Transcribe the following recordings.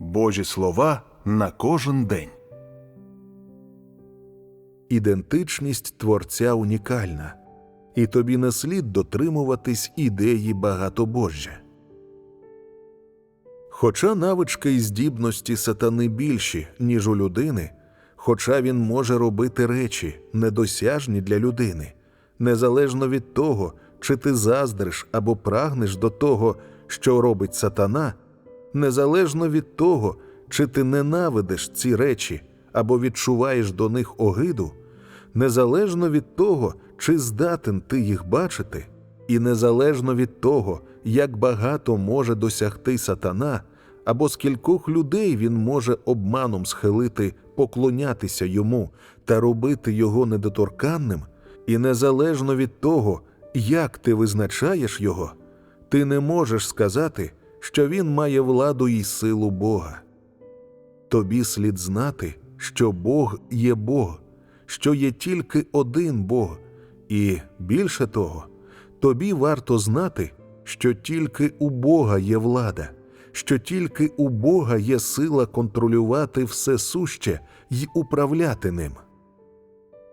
Божі слова на кожен день. Ідентичність творця унікальна, і тобі не слід дотримуватись ідеї багатобожжя. Хоча навички і здібності сатани більші, ніж у людини, хоча він може робити речі, недосяжні для людини, незалежно від того, чи ти заздриш або прагнеш до того, що робить сатана, незалежно від того, чи ти ненавидиш ці речі або відчуваєш до них огиду, незалежно від того, чи здатен ти їх бачити, і незалежно від того, як багато може досягти сатана, або скількох людей він може обманом схилити, поклонятися йому та робити його недоторканним, і незалежно від того, як ти визначаєш його, ти не можеш сказати, що він має владу і силу Бога. Тобі слід знати, що Бог є Бог, що є тільки один Бог, і більше того, тобі варто знати, що тільки у Бога є влада, що тільки у Бога є сила контролювати все суще й управляти ним.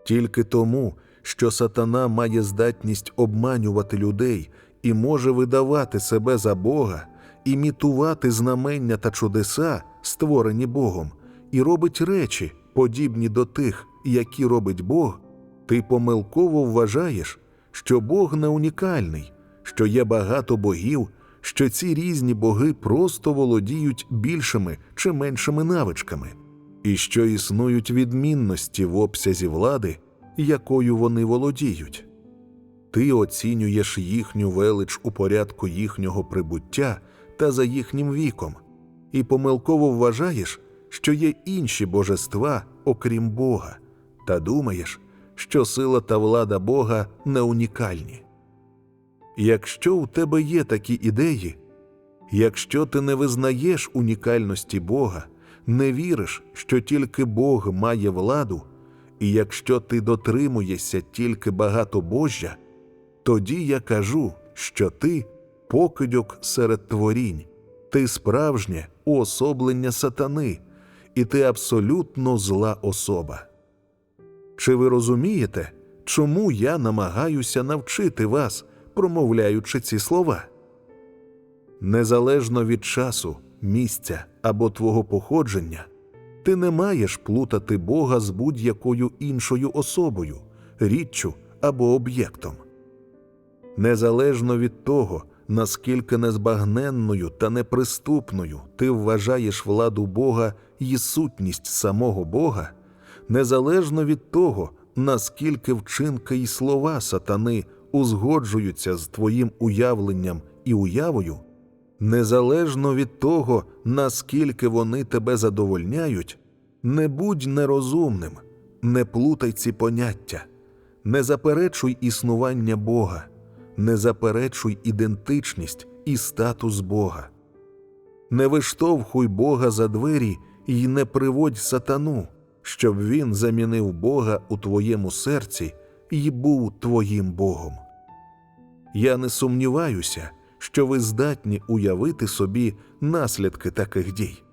Тільки тому, що сатана має здатність обманювати людей і може видавати себе за Бога, імітувати знамення та чудеса, створені Богом, і робить речі, подібні до тих, які робить Бог, ти помилково вважаєш, що Бог не унікальний, що є багато богів, що ці різні боги просто володіють більшими чи меншими навичками, і що існують відмінності в обсязі влади, якою вони володіють. Ти оцінюєш їхню велич у порядку їхнього прибуття та за їхнім віком, і помилково вважаєш, що є інші божества, окрім Бога, та думаєш, що сила та влада Бога не унікальні. Якщо у тебе є такі ідеї, якщо ти не визнаєш унікальності Бога, не віриш, що тільки Бог має владу, і якщо ти дотримуєшся тільки багатобожжя, тоді я кажу, що ти покидьок серед творінь, ти справжнє уособлення сатани, і ти абсолютно зла особа. Чи ви розумієте, чому я намагаюся навчити вас, промовляючи ці слова? Незалежно від часу, місця або твого походження, ти не маєш плутати Бога з будь-якою іншою особою, річчю або об'єктом. Незалежно від того, наскільки незбагненною та неприступною ти вважаєш владу Бога і сутність самого Бога, незалежно від того, наскільки вчинки і слова сатани узгоджуються з твоїм уявленням і уявою, незалежно від того, наскільки вони тебе задовольняють, не будь нерозумним, не плутай ці поняття, не заперечуй існування Бога, не заперечуй ідентичність і статус Бога. Не виштовхуй Бога за двері і не приводь сатану, щоб він замінив Бога у твоєму серці і був твоїм Богом. Я не сумніваюся, що ви здатні уявити собі наслідки таких дій.